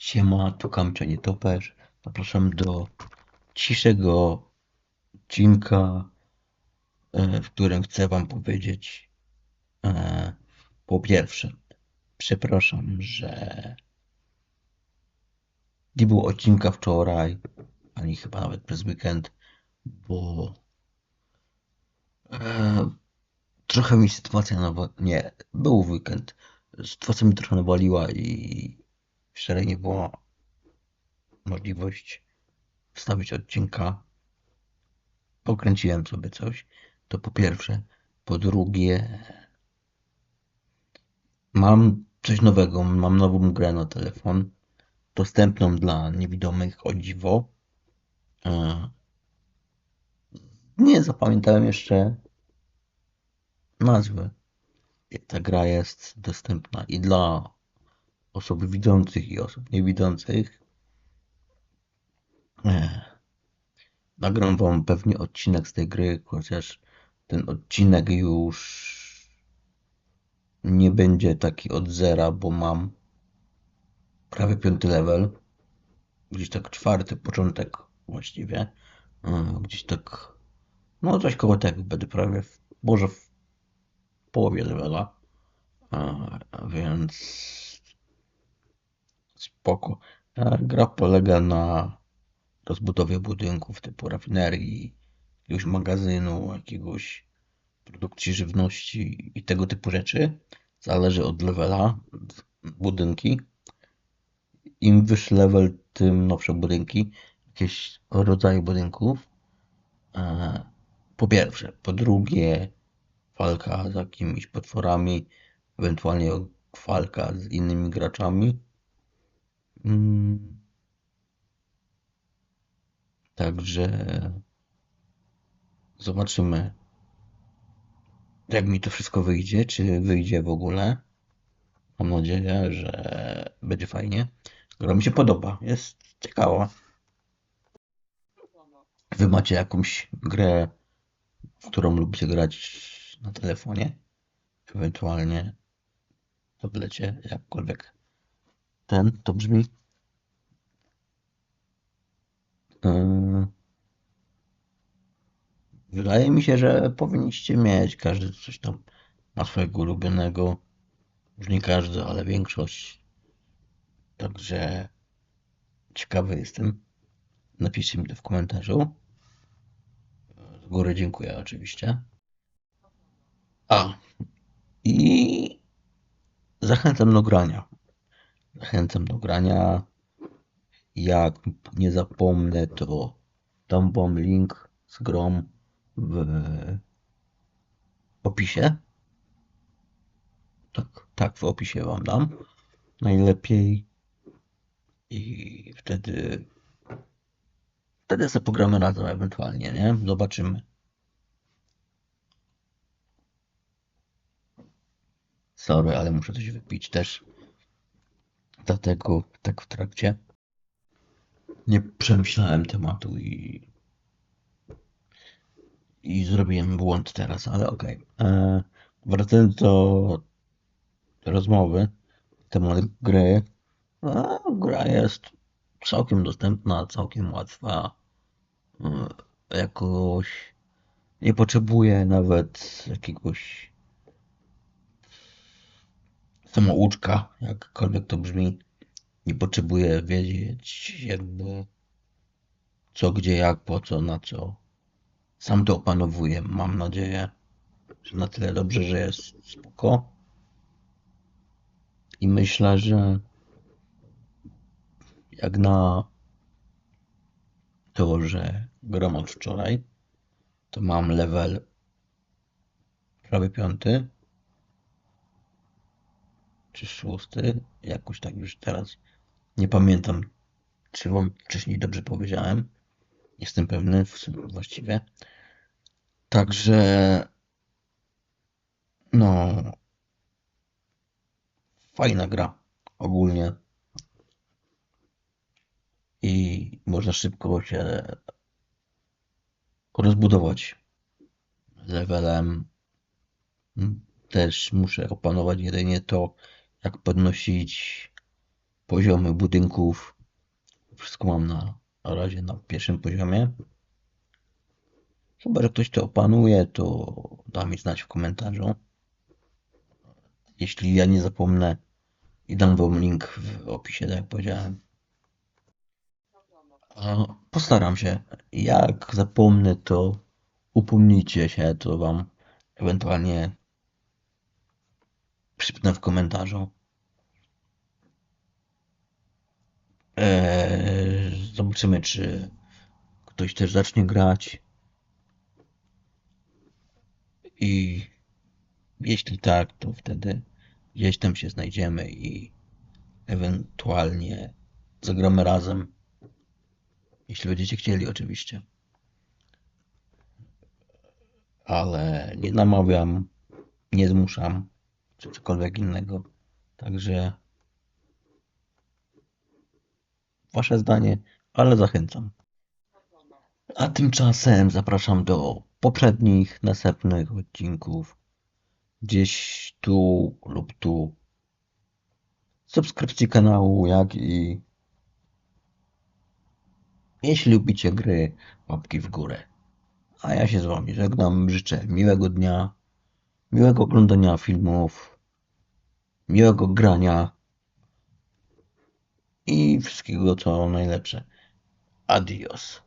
Siema, tu Kamcio Nietoperz. Zapraszam do ciszego odcinka, e, w którym chcę wam powiedzieć e, po pierwsze, przepraszam, że nie było odcinka wczoraj, ani chyba nawet przez weekend, bo e, trochę mi sytuacja nawa... Nie, był weekend. Sytuacja mi trochę nawaliła i wczoraj nie było możliwość wstawić odcinka. Pokręciłem sobie coś. To po pierwsze. Po drugie, mam coś nowego. Mam nową grę na telefon. Dostępną dla niewidomych, o dziwo. E, Nie zapamiętałem jeszcze nazwy. Ta gra jest dostępna i dla osób widzących i osób niewidzących. E, Nagram wam pewnie odcinek z tej gry, chociaż ten odcinek już nie będzie taki od zera, bo mam prawie piąty level. Gdzieś tak czwarty początek właściwie. E, Gdzieś tak, no coś koło tego będę prawie, w, może w połowie levela. E, Więc spoko. Gra polega na rozbudowie budynków typu rafinerii, jakiegoś magazynu, jakiegoś produkcji żywności i tego typu rzeczy. Zależy od levela budynki. Im wyższy level, tym nowsze budynki, jakieś rodzaje budynków. E, Po pierwsze. Po drugie, walka z jakimiś potworami, ewentualnie walka z innymi graczami. Mm. Także zobaczymy, jak mi to wszystko wyjdzie, czy wyjdzie w ogóle. Mam nadzieję, że będzie fajnie. Gra mi się podoba, jest ciekawa. Wy macie jakąś grę, którą lubicie grać na telefonie? Ewentualnie w tablecie, jakkolwiek ten to brzmi. Yy. Wydaje mi się, że powinniście mieć. Każdy coś tam ma swojego ulubionego. Już nie każdy, ale większość. Także ciekawy jestem. Napiszcie mi to w komentarzu. Z góry dziękuję oczywiście. A. I zachęcam do grania. Zachęcam do grania. Jak nie zapomnę, to dam wam link z grą w opisie. Tak, tak, w opisie wam dam. Najlepiej. I wtedy wtedy sobie pogramy razem ewentualnie, nie? Zobaczymy. Sorry, ale muszę coś wypić też. Dlatego tak w trakcie nie przemyślałem tematu i i zrobiłem błąd teraz, ale okej. Okay. Wracając do rozmowy, temat gry. A, gra jest całkiem dostępna, całkiem łatwa. E, Jakoś nie potrzebuje nawet jakiegoś samouczka, jakkolwiek to brzmi. Nie potrzebuję wiedzieć jakby co, gdzie, jak, po co, na co. Sam to opanowuję. Mam nadzieję, że na tyle dobrze, że jest spoko. I myślę, że jak na to, że gram wczoraj, to mam level prawie piąty czy szósty, jakoś tak już teraz nie pamiętam, czy wam wcześniej dobrze powiedziałem. Jestem pewny właściwie. Także no fajna gra ogólnie i można szybko się rozbudować levelem. Też muszę opanować jedynie to, jak podnosić poziomy budynków. Wszystko mam na, na razie na pierwszym poziomie. Chyba, że ktoś to opanuje, to da mi znać w komentarzu. Jeśli ja nie zapomnę i dam wam link w opisie, tak jak powiedziałem. Postaram się. Jak zapomnę, to upomnijcie się, to wam ewentualnie przypnę w komentarzu. Eee, zobaczymy, czy ktoś też zacznie grać. I jeśli tak, to wtedy gdzieś tam się znajdziemy i ewentualnie zagramy razem. Jeśli będziecie chcieli, oczywiście. Ale nie namawiam, nie zmuszam, czy cokolwiek innego. Także wasze zdanie, ale zachęcam. A tymczasem zapraszam do poprzednich, następnych odcinków. Gdzieś tu lub tu. Subskrypcji kanału, jak i jeśli lubicie gry, łapki w górę. A ja się z wami żegnam. Życzę miłego dnia, miłego oglądania filmów, miłego grania i wszystkiego co najlepsze. Adios.